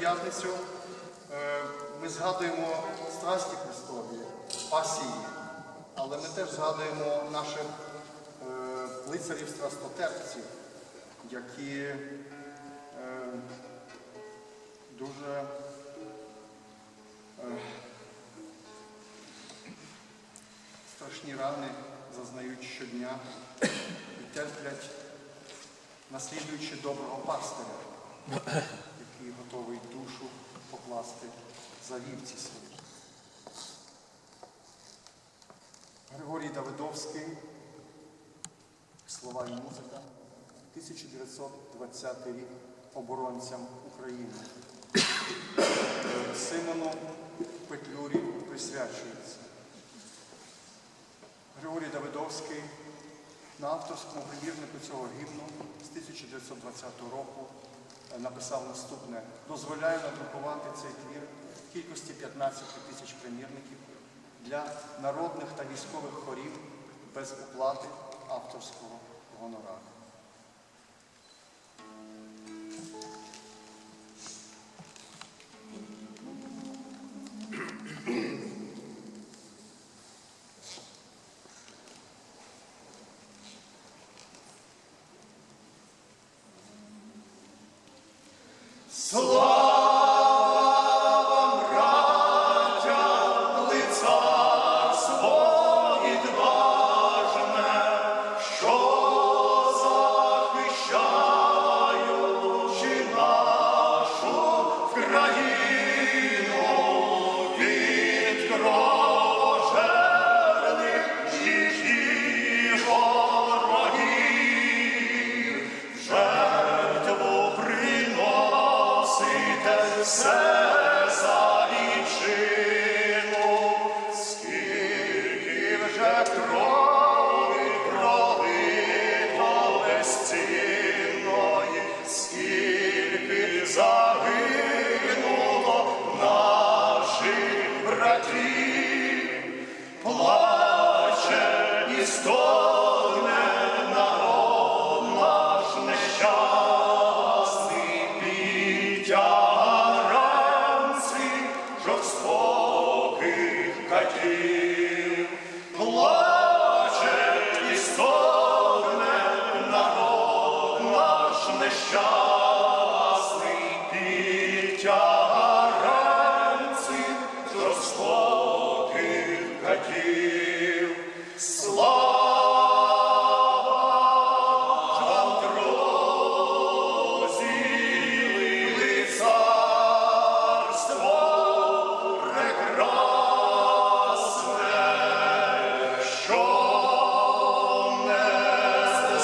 п'ятницю е, ми згадуємо страсті Христові, пасії, але ми теж згадуємо наших е, лицарів страстотерпців, які е, дуже страшні рани зазнають щодня і терплять, наслідуючи доброго пастиря, який готовий душу покласти за вівці свої. Григорій Давидовський, слова і музика, 1920 рік оборонцям України. Симону Петлюрі присвячується. Григорій Давидовський на авторському примірнику цього гімну з 1920 року написав наступне. Дозволяю надрукувати цей твір в кількості 15 тисяч примірників для народних та військових хорів без оплати авторського гонорару. Slow. Наших плаче і стогне нещасний тягаранці жорстоких катів.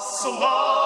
Слава!